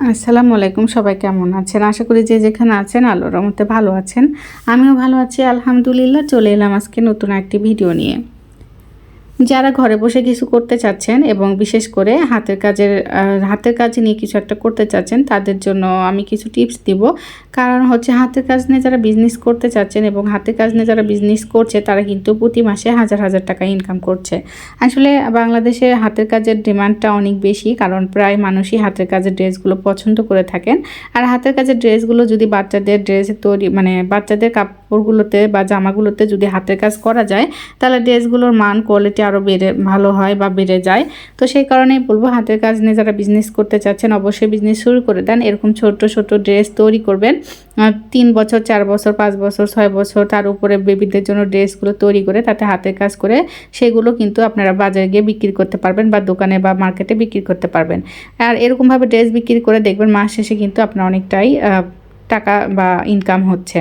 আসসালামু আলাইকুম, সবাই কেমন আছেন? আশা করি যে যেখানে আছেন আলোর মতে ভালো আছেন। আমিও ভালো আছি, আলহামদুলিল্লাহ। চলে এলাম আজকে নতুন একটি ভিডিও নিয়ে। যারা ঘরে বসে কিছু করতে চাচ্ছেন এবং বিশেষ করে হাতের কাজের হাতের কাজ নিয়ে কিছু একটা করতে চাচ্ছেন, তাদের জন্য আমি কিছু টিপস দিব। কারণ হচ্ছে হাতের কাজ নিয়ে যারা বিজনেস করতে চাচ্ছেন এবং হাতের কাজ নিয়ে যারা বিজনেস করছে, তারা কিন্তু প্রতি মাসে হাজার হাজার টাকা ইনকাম করছে। আসলে বাংলাদেশে হাতের কাজের ডিমান্ডটা অনেক বেশি, কারণ প্রায় মানুষই হাতের কাজের ড্রেসগুলো পছন্দ করে থাকেন। আর হাতের কাজের ড্রেসগুলো যদি বাচ্চাদের ড্রেস তৈরি মানে বাচ্চাদের কাপড়গুলোতে বা জামাগুলোতে যদি হাতের কাজ করা যায়, তাহলে ড্রেসগুলোর মান কোয়ালিটি আরও বেড়ে, ভালো হয় বা বেড়ে যায়। তো সেই কারণেই বলব, হাতের কাজ নিয়ে যারা বিজনেস করতে চাচ্ছেন, অবশ্যই বিজনেস শুরু করে দেন। এরকম ছোট ছোট ড্রেস তৈরি করবেন। তিন বছর, চার বছর, পাঁচ বছর, ছয় বছর, তার উপরে বেবিদের জন্য ড্রেসগুলো তৈরি করে, তাতে হাতের কাজ করে, সেগুলো কিন্তু আপনারা বাজারে গিয়ে বিক্রি করতে পারবেন বা দোকানে বা মার্কেটে বিক্রি করতে পারবেন। আর এরকমভাবে ড্রেস বিক্রি করে দেখবেন, মাস শেষে কিন্তু আপনার অনেকটাই টাকা বা ইনকাম হচ্ছে।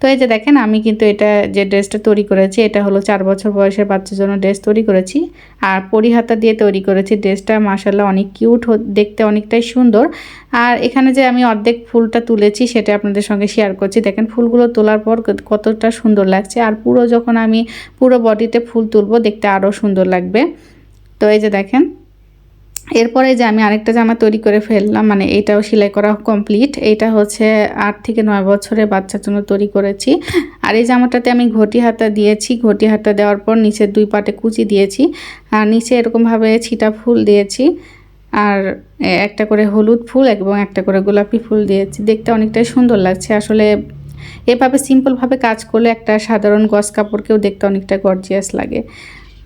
তো এই যে দেখেন, আমি কিন্তু এটা যে ড্রেসটা তৈরি করেছি, এটা হলো চার বছর বয়সের বাচ্চার জন্য ড্রেস তৈরি করেছি। আর পরিহাতা দিয়ে তৈরি করেছি ড্রেসটা মাসাল্লাহ অনেক কিউট দেখতে অনেকটাই সুন্দর। আর এখানে যে আমি অর্ধেক ফুলটা তুলেছি, সেটা আপনাদের সঙ্গে শেয়ার করছি। দেখেন, ফুলগুলো তোলার পর কতটা সুন্দর লাগছে। আর পুরো যখন আমি পুরো বডিতে ফুল তুলবো, দেখতে আরও সুন্দর লাগবে। তো এই যে দেখেন এরপরে যে আমি আরেকটা জামা তৈরি করে ফেললাম মানে এটাও সেলাই করা কমপ্লিট এইটা হচ্ছে আট থেকে নয় বছরের বাচ্চার জন্য তৈরি করেছি। আর এই জামাটাতে আমি ঘটি হাতা দিয়েছি, ঘটি হাতা দেওয়ার পর নিচের দুই পাটে কুচি দিয়েছি, আর নিচে এরকমভাবে ছিটা ফুল দিয়েছি, আর একটা করে হলুদ ফুল এবং একটা করে গোলাপি ফুল দিয়েছি। দেখতে অনেকটাই সুন্দর লাগছে, আসলে এভাবে সিম্পলভাবে কাজ করলে একটা সাধারণ গস কাপড়কেও দেখতে অনেকটা গর্জিয়াস লাগে।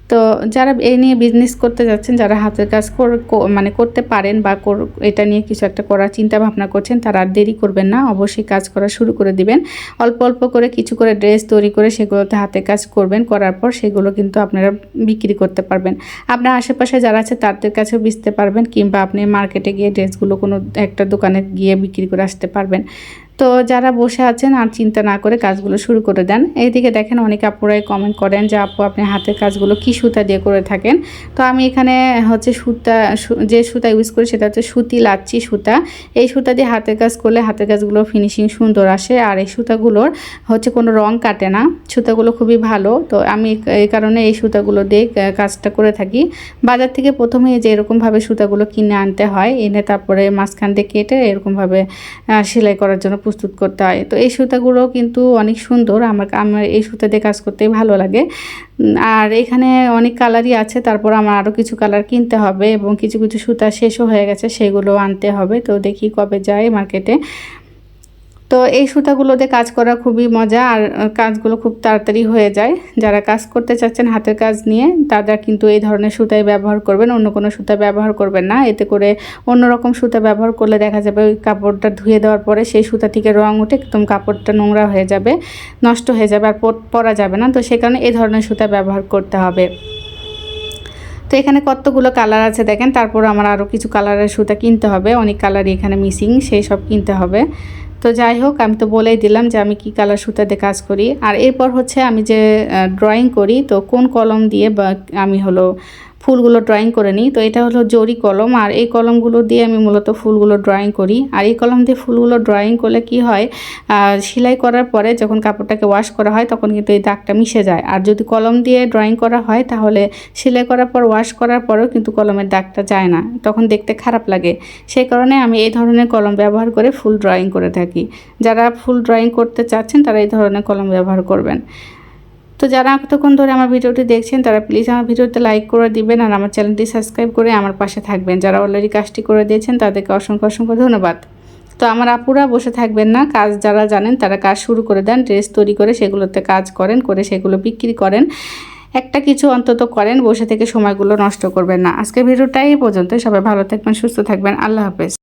তো যারা এই নিয়ে বিজনেস করতে যাচ্ছেন, যারা হাতের কাজ কর- মানে করতে পারেন বা এটা নিয়ে কিছু একটা করার চিন্তা ভাবনা করছেন, তারা আর দেরি করবেন না। অবশ্যই কাজ করা শুরু করে দিবেন। অল্প অল্প করে কিছু করে ড্রেস তৈরি করে সেগুলোতে হাতে কাজ করবেন। করার পর সেগুলো কিন্তু আপনারা বিক্রি করতে পারবেন। আপনার আশেপাশে যারা আছে, তাদের কাছেও বেচতে পারবেন কিংবা আপনি মার্কেটে গিয়ে ড্রেসগুলো কোনো একটা দোকানে গিয়ে বিক্রি করে আসতে পারবেন। তো যারা বসে আছেন আর চিন্তা না করে কাজগুলো শুরু করে দেন। এইদিকে দেখেন অনেক আপুরাই কমেন্ট করেন যে, আপু, আপনি হাতের কাজগুলো কি সুতা দিয়ে করে থাকেন? তো আমি এখানে হচ্ছে সুতা যে সুতা ইউজ করি সেটা হচ্ছে সুতি লাচ্ছি সুতা। এই সুতা দিয়ে হাতের কাজ করলে হাতের কাজগুলো ফিনিশিং সুন্দর আসে আর এই সুতাগুলোর হচ্ছে কোনো রং কাটে না। সুতাগুলো খুবই ভালো। তো আমি এই কারণে এই সুতাগুলো দিয়ে কাজটা করে থাকি। বাজার থেকে প্রথমে যে এরকমভাবে সুতাগুলো কিনে আনতে হয়, এনে তারপরে মাঝখান দিয়ে কেটে এরকমভাবে সেলাই করার জন্য প্রস্তুত করতে হয়। তো এই সুতাগুলো কিন্তু অনেক সুন্দর। আমার আমার এই সুতাতে কাজ করতে ভালো লাগে। আর এখানে অনেক কালারই আছে। তারপর আমার আরও কিছু কালার কিনতে হবে এবং কিছু কিছু সুতা শেষও হয়ে গেছে, সেগুলো আনতে হবে। তো দেখি কবে যায় মার্কেটে। তো এই সুতাগুলোতে কাজ করা খুবই মজা আর কাজগুলো খুব তাড়াতাড়ি হয়ে যায়। যারা কাজ করতে চাচ্ছেন হাতের কাজ নিয়ে, তারা কিন্তু এই ধরনের সুতাই ব্যবহার করবেন, অন্য কোনো সুতা ব্যবহার করবেন না। এতে করে অন্যরকম সুতা ব্যবহার করলে দেখা যাবে ওই কাপড়টা ধুয়ে দেওয়ার পরে সেই সুতা থেকে রং উঠে একদম কাপড়টা নোংরা হয়ে যাবে, নষ্ট হয়ে যাবে আর পরা যাবে না। তো সে কারণে এই ধরনের সুতা ব্যবহার করতে হবে। তো এখানে কতগুলো কালার আছে দেখেন, তারপর আমার আরও কিছু কালারের সুতা কিনতে হবে। অনেক কালারই এখানে মিসিং, সেই সব কিনতে হবে। তো যাই হোক, আমি তো বলেই দিলাম যে আমি কি কালার সুতাতে কাজ করি। আর এরপর হচ্ছে আমি যে ড্রয়িং করি, তো কোন কলম দিয়ে বা আমি হলো ফুলগুলো ড্রয়িং করে নিই। তো এটা হলো জরি কলম। আর এই কলমগুলো দিয়ে আমি মূলত ফুলগুলো ড্রয়িং করি। আর এই কলম দিয়ে ফুলগুলো ড্রয়িং করলে কি হয় সেলাই করার পরে যখন কাপড়টাকে ওয়াশ করা হয়, তখন কিন্তু এই দাগটা মিশে যায়। আর যদি কলম দিয়ে ড্রয়িং করা হয়, তাহলে সেলাই করার পর ওয়াশ করার পরেও কিন্তু কলমের দাগটা যায় না। তখন দেখতে খারাপ লাগে। সেই কারণে আমি এই ধরনের কলম ব্যবহার করে ফুল ড্রয়িং করে থাকি। যারা ফুল ড্রয়িং করতে চাচ্ছেন, তারা এই ধরনের কলম ব্যবহার করবেন। তো যারা এতক্ষণ ধরে আমার ভিডিওটি দেখছেন, তারা প্লিজ আমার ভিডিওতে লাইক করে দিবেন আর আমার চ্যানেলটি সাবস্ক্রাইব করে আমার পাশে থাকবেন। যারা অলরেডি কাজটি করে দিয়েছেন, তাদেরকে অসংখ্য অসংখ্য ধন্যবাদ। তো আমার আপুরা বসে থাকবেন না, কাজ যারা জানেন তারা কাজ শুরু করে দেন ড্রেস তৈরি করে সেগুলোতে কাজ করেন, করে সেগুলো বিক্রি করেন। একটা কিছু অন্তত করেন, বসে থেকে সময়গুলো নষ্ট করবেন না। আজকের ভিডিওটাই পর্যন্ত সবাই ভালো থাকবেন, সুস্থ থাকবেন। আল্লাহ হাফেজ।